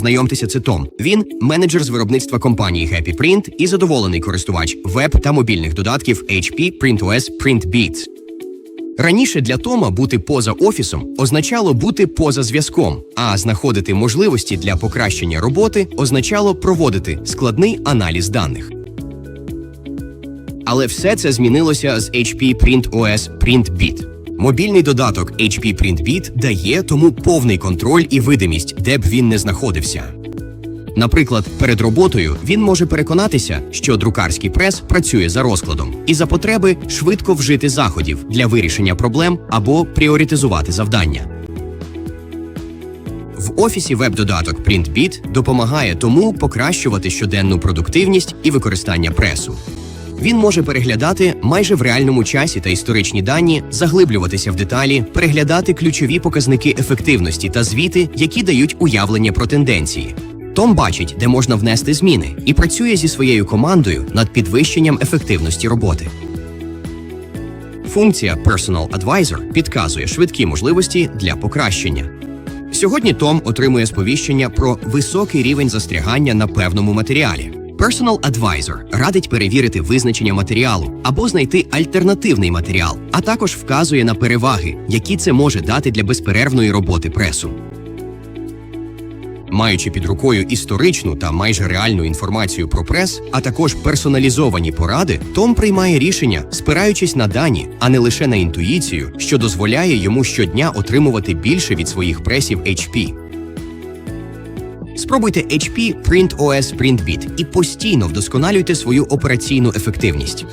Знайомтеся, це Том. Він менеджер з виробництва компанії Happy Print і задоволений користувач веб та мобільних додатків HP PrintOS PrintBeats. Раніше для Тома бути поза офісом означало бути поза зв'язком, а знаходити можливості для покращення роботи означало проводити складний аналіз даних. Але все це змінилося з HP PrintOS PrintBeat. Мобільний додаток HP PrintBeat дає тому повний контроль і видимість, де б він не знаходився. Наприклад, перед роботою він може переконатися, що друкарський прес працює за розкладом, і за потреби швидко вжити заходів для вирішення проблем або пріоритизувати завдання. В офісі веб-додаток PrintBeat допомагає тому покращувати щоденну продуктивність і використання пресу. Він може переглядати майже в реальному часі та історичні дані, заглиблюватися в деталі, переглядати ключові показники ефективності та звіти, які дають уявлення про тенденції. Том бачить, де можна внести зміни, і працює зі своєю командою над підвищенням ефективності роботи. Функція Personal Advisor підказує швидкі можливості для покращення. Сьогодні Том отримує сповіщення про високий рівень застрягання на певному матеріалі. Personal Advisor радить перевірити визначення матеріалу або знайти альтернативний матеріал, а також вказує на переваги, які це може дати для безперервної роботи пресу. Маючи під рукою історичну та майже реальну інформацію про прес, а також персоналізовані поради, Том приймає рішення, спираючись на дані, а не лише на інтуїцію, що дозволяє йому щодня отримувати більше від своїх пресів HP. Спробуйте HP PrintOS PrintBit і постійно вдосконалюйте свою операційну ефективність.